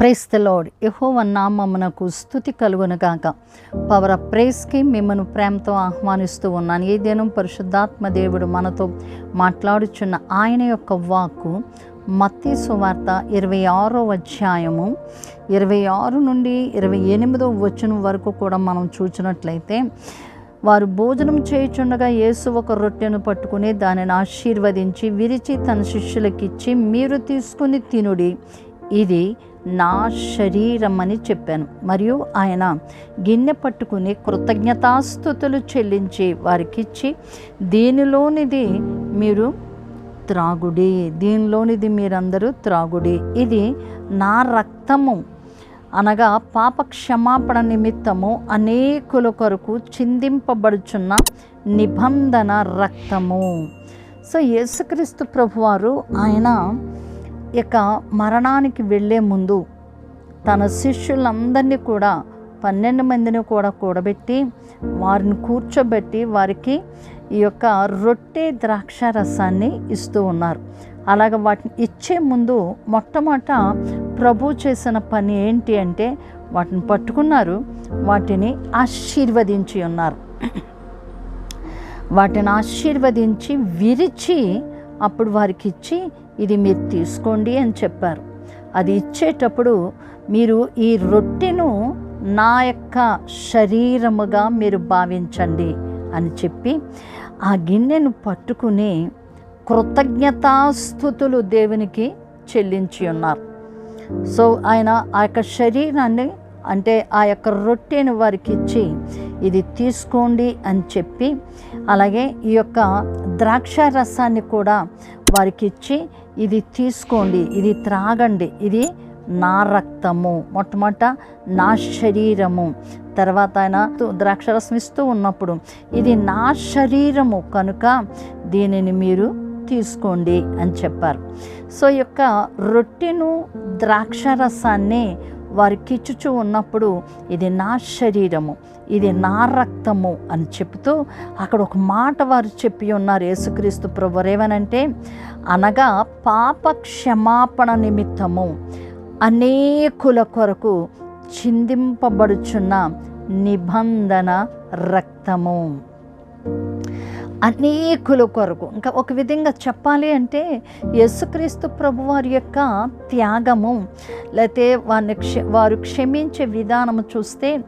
Price the lord యహోవ నామమునకు స్థుతి కలుగునుగాక. పవర్ ఆఫ్ ప్రేస్కి మిమ్మల్ని ప్రేమతో ఆహ్వానిస్తూ ఉన్నాను. ఈ దినం పరిశుద్ధాత్మ దేవుడు మనతో మాట్లాడుచున్న ఆయన యొక్క వాక్కు మత్తి సువార్త ఇరవై ఆరో అధ్యాయము ఇరవై ఆరు నుండి ఇరవై ఎనిమిదో వచనం వరకు కూడా మనం చూసినట్లయితే వారు భోజనం చేయుచుండగా యేసు ఒక రొట్టెను పట్టుకుని దానిని ఆశీర్వదించి విరిచి తన శిష్యులకిచ్చి మీరు తీసుకుని తినుడి. ఇది నా శరీరం అని చెప్పాను. మరియు ఆయన గిన్నె పట్టుకుని కృతజ్ఞతాస్థుతులు చెల్లించి వారికిచ్చి దీనిలోనిది మీరు త్రాగుడి దీనిలోనిది మీరందరూ త్రాగుడి. ఇది నా రక్తము. అనగా పాప క్షమాపణ నిమిత్తము అనేకుల కొరకు చిందింపబడుచున్న నిబంధన రక్తము. సో యేసుక్రీస్తు ప్రభువారు ఆయన ఇక మరణానికి వెళ్ళే ముందు తన శిష్యులందరినీ కూడా పన్నెండు మందిని కూడా కూడబెట్టి వారిని కూర్చోబెట్టి వారికి ఈ యొక్క రొట్టె ద్రాక్ష రసాన్ని ఇస్తూ ఉన్నారు. అలాగ వాటిని ఇచ్చే ముందు మొట్టమొదట ప్రభు చేసిన పని ఏంటి అంటే వాటిని పట్టుకున్నారు వాటిని ఆశీర్వదించి ఉన్నారు. వాటిని ఆశీర్వదించి విరిచి అప్పుడు వారికి ఇచ్చి ఇది మీరు తీసుకోండి అని చెప్పారు. అది ఇచ్చేటప్పుడు మీరు ఈ రొట్టెను నా యొక్క శరీరముగా మీరు భావించండి అని చెప్పి ఆ గిన్నెను పట్టుకుని కృతజ్ఞతాస్థుతులు దేవునికి చెల్లించి ఉన్నారు. సో ఆయన ఆ యొక్క శరీరాన్ని అంటే ఆ యొక్క రొట్టెను వారికి ఇచ్చి ఇది తీసుకోండి అని చెప్పి అలాగే ఈ యొక్క ద్రాక్ష రసాన్ని కూడా వారికి ఇచ్చి ఇది తీసుకోండి ఇది త్రాగండి ఇది నా రక్తము మొట్టమొదట నా శరీరము. తర్వాత ఆయన ద్రాక్షరసం ఇస్తూ ఉన్నప్పుడు ఇది నా శరీరము కనుక దీనిని మీరు తీసుకోండి అని చెప్పారు. సో ఈ యొక్క రొట్టెను ద్రాక్షరసాన్ని వారికి ఇచ్చుచూ ఉన్నప్పుడు ఇది నా శరీరము ఇది నా రక్తము అని చెప్తూ అక్కడ ఒక మాట వారు చెప్పి ఉన్నారు యేసుక్రీస్తు ప్రభు. ఏమనంటే అనగా పాప క్షమాపణ నిమిత్తము అనేకుల కొరకు చిందింపబడుచున్న నిబంధన రక్తము. అనేకుల కొరకు. ఇంకా ఒక విధంగా చెప్పాలి అంటే యేసుక్రీస్తు ప్రభు వారి యొక్క త్యాగము లేకపోతే వారిని క్ష వారు క్షమించే విధానము చూస్తే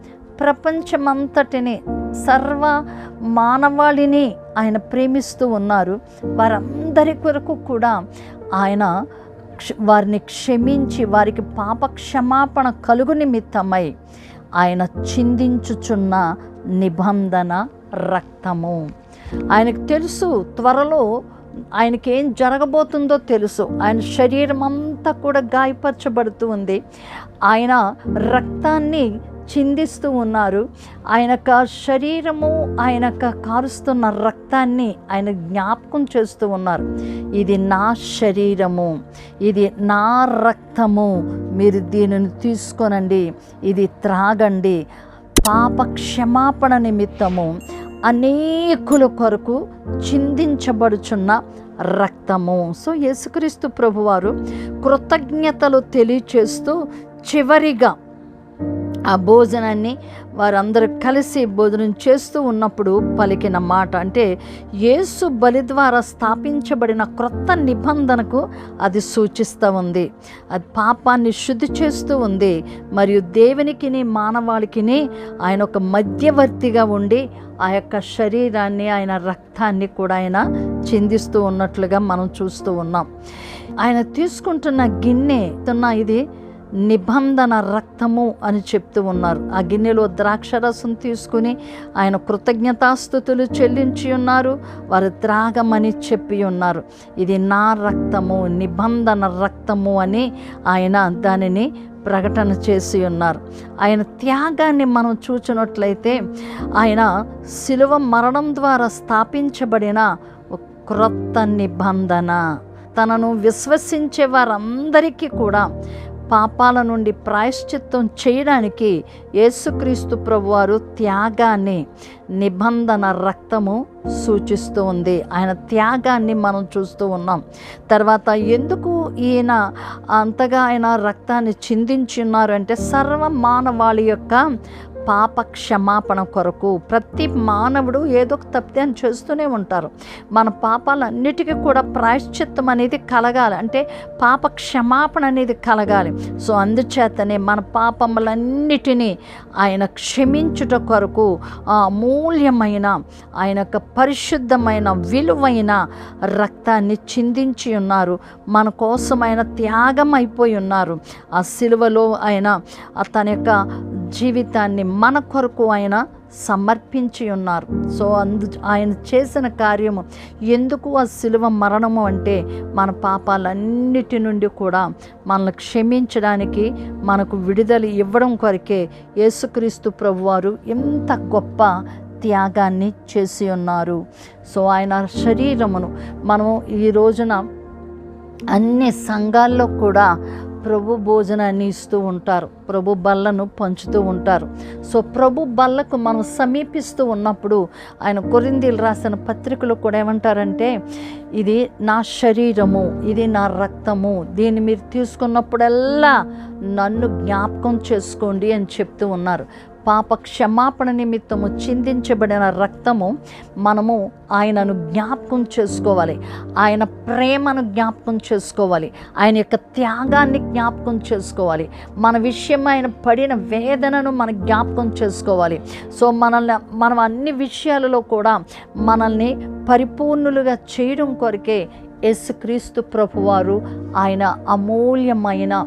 ప్రపంచమంతటిని సర్వ మానవాళిని ఆయన ప్రేమిస్తూ ఉన్నారు. వారందరి కొరకు కూడా ఆయన వారిని క్షమించి వారికి పాప క్షమాపణ కలుగు నిమిత్తమై ఆయన చిందించుచున్న నిబంధన రక్తము. ఆయనకు తెలుసు త్వరలో ఆయనకేం జరగబోతుందో తెలుసు. ఆయన శరీరం అంతా కూడా గాయపరచబడుతూ ఉంది. ఆయన రక్తాన్ని చిందిస్తూ ఉన్నారు. ఆయన యొక్క శరీరము ఆయన యొక్క కారుస్తున్న రక్తాన్ని ఆయన జ్ఞాపకం చేస్తూ ఉన్నారు. ఇది నా శరీరము ఇది నా రక్తము. మీరు దీనిని తీసుకోనండి ఇది త్రాగండి. పాప క్షమాపణ నిమిత్తము. అనేకుల కొరకు చిందించబడుచున్న రక్తము. సో యేసుక్రీస్తు ప్రభువారు కృతజ్ఞతలు తెలియచేస్తూ చివరిగా ఆ భోజనాన్ని వారందరూ కలిసి భోజనం చేస్తూ ఉన్నప్పుడు పలికిన మాట అంటే యేసు బలి ద్వారా స్థాపించబడిన క్రొత్త నిబంధనకు అది సూచిస్తూ ఉంది. అది పాపాన్ని శుద్ధి చేస్తూ ఉంది. మరియు దేవునికి మానవాళికి ఆయన ఒక మధ్యవర్తిగా ఉండి ఆ యొక్క శరీరాన్ని ఆయన రక్తాన్ని కూడా ఆయన చిందిస్తూ ఉన్నట్లుగా మనం చూస్తూ ఉన్నాం. ఆయన తీసుకుంటున్న గిన్నె ఇది నిబంధన రక్తము అని చెప్తూ ఉన్నారు. ఆ గిన్నెలో ద్రాక్షరసం తీసుకుని ఆయన కృతజ్ఞతాస్థుతులు చెల్లించి ఉన్నారు. వారు త్రాగమని చెప్పి ఉన్నారు. ఇది నా రక్తము నిబంధన రక్తము అని ఆయన దానిని ప్రకటన చేసి ఉన్నారు. ఆయన త్యాగాన్ని మనం చూచినట్లయితే ఆయన శిలువ మరణం ద్వారా స్థాపించబడిన క్రొత్త నిబంధన. తనను విశ్వసించే వారందరికీ కూడా పాపాల నుండి ప్రాయశ్చిత్తం చేయడానికి యేసుక్రీస్తు ప్రభువారు త్యాగాన్ని నిబంధన రక్తము సూచిస్తూ ఉంది. ఆయన త్యాగాన్ని మనం చూస్తూ ఉన్నాం. తర్వాత ఎందుకు ఈయన అంతగా ఆయన రక్తాన్ని చిందించున్నారు అంటే సర్వ మానవాళి యొక్క పాప క్షమాపణ కొరకు ప్రతి మానవుడు ఏదో ఒక తప్పిదాన్ని చేస్తూనే ఉంటారు. మన పాపాలన్నిటికీ కూడా ప్రాయశ్చిత్తం అనేది కలగాలి. అంటే పాప క్షమాపణ అనేది కలగాలి. సో అందుచేతనే మన పాపములన్నిటినీ ఆయన క్షమించుట కొరకు ఆ అమూల్యమైన ఆయన యొక్క పరిశుద్ధమైన విలువైన రక్తాన్ని చిందించి ఉన్నారు. మన కోసం ఆయన త్యాగం అయిపోయి ఉన్నారు. ఆ సిలువలో ఆయన తన యొక్క జీవితాన్ని మన కొరకు ఆయన సమర్పించి ఉన్నారు. సో అందు ఆయన చేసిన కార్యము ఎందుకు ఆ శిలువ మరణము అంటే మన పాపాలన్నిటి నుండి కూడా మనల్ని క్షమించడానికి మనకు విడుదల ఇవ్వడం కొరకే యేసుక్రీస్తు ప్రభువారు ఎంత గొప్ప త్యాగాన్ని చేసి ఉన్నారు. సో ఆయన శరీరమును మనము ఈ రోజున అన్ని సంఘాల్లో కూడా ప్రభు భోజనాన్ని ఇస్తూ ఉంటారు. ప్రభు బల్లను పంచుతూ ఉంటారు. సో ప్రభు బల్లకు మనం సమీపిస్తూ ఉన్నప్పుడు ఆయన కొరిందీలు రాసిన పత్రికలు కూడా ఏమంటారంటే ఇది నా శరీరము ఇది నా రక్తము దీన్ని మీరు తీసుకున్నప్పుడల్లా నన్ను జ్ఞాపకం చేసుకోండి అని చెప్తూ ఉన్నారు. పాప క్షమాపణ నిమిత్తము చిందించబడిన రక్తము మనము ఆయనను జ్ఞాపకం చేసుకోవాలి. ఆయన ప్రేమను జ్ఞాపకం చేసుకోవాలి. ఆయన యొక్క త్యాగాన్ని జ్ఞాపకం చేసుకోవాలి. మన విషయం ఆయన పడిన వేదనను మన జ్ఞాపకం చేసుకోవాలి. సో మనల్ని మనం అన్ని విషయాలలో కూడా మనల్ని పరిపూర్ణులుగా చేయడం కొరకే యేసుక్రీస్తు ప్రభువారు ఆయన అమూల్యమైన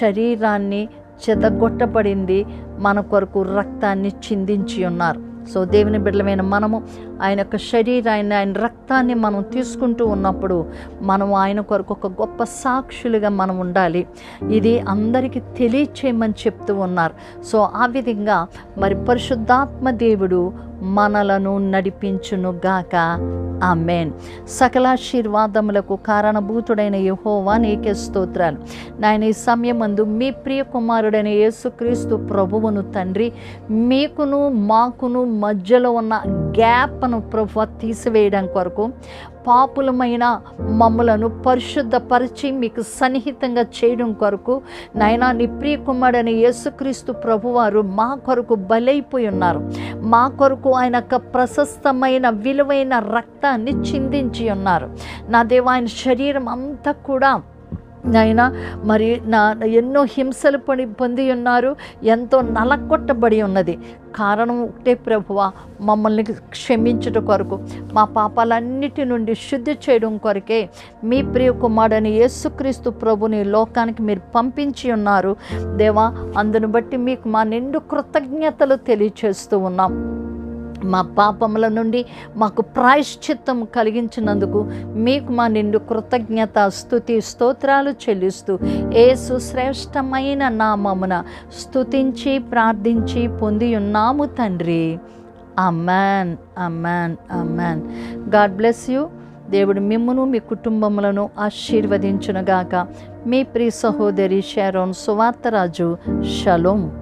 శరీరాన్ని చెదగొట్టబడింది. మన కొరకు రక్తాన్ని చిందించి ఉన్నారు. సో దేవుని బిడ్డలమైన మనము ఆయన యొక్క శరీరాన్ని ఆయన రక్తాన్ని మనం తీసుకుంటూ ఉన్నప్పుడు మనం ఆయన కొరకు ఒక గొప్ప సాక్షులుగా మనం ఉండాలి. ఇది అందరికీ తెలియచేయమని చెప్తూ ఉన్నారు. సో ఆ విధంగా మరి పరిశుద్ధాత్మ దేవుడు మనలను నడిపించును గాక. మేన్ సకలాశీర్వాదములకు కారణభూతుడైన యహోవా నీకే స్తోత్రాలు. నాయన ఈ సమయమందు మీ ప్రియ కుమారుడైన యేసుక్రీస్తు ప్రభువును తండ్రి మీకును మాకును మధ్యలో ఉన్న గ్యాప్ను ప్రభు తీసివేయడం కొరకు పాపులమైన మమ్మలను పరిశుద్ధపరిచి మీకు సన్నిహితంగా చేయడం కొరకు నాయనా నీ ప్రియ కుమారుడైన యేసుక్రీస్తు ప్రభువారు మా కొరకు బలైపోయి ఉన్నారు. మా కొరకు ఆయన యొక్క ప్రశస్తమైన విలువైన రక్తాన్ని చిందించి ఉన్నారు. నా దేవ ఆయన శరీరం అంతా కూడా నాయన మరి నా ఎన్నో హింసలు పడి పొంది ఉన్నారు ఎంతో నలగొట్టబడి ఉన్నది. కారణం ఒకటే ప్రభువ మమ్మల్ని క్షమించుట కొరకు. మా పాపాలన్నిటి నుండి శుద్ధి చేయడం కొరకే మీ ప్రియ కుమారుడని యేసుక్రీస్తు ప్రభుని లోకానికి మీరు పంపించి ఉన్నారు. దేవా అందును బట్టి మీకు మా నిండు కృతజ్ఞతలు తెలియచేస్తూ ఉన్నాం. మా పాపముల నుండి మాకు ప్రాయశ్చిత్తం కలిగించినందుకు మీకు మా నిండు కృతజ్ఞత స్థుతి స్తోత్రాలు చెల్లిస్తూ ఏసు శ్రేష్టమైన నామమున స్థుతించి ప్రార్థించి పొంది ఉన్నాము తండ్రి. Amen amen amen God bless you. దేవుడు మిమ్మును మీ కుటుంబములను ఆశీర్వదించునుగాక. మీ ప్రియ సహోదరి షారోన్ సువార్తరాజు. షలోం.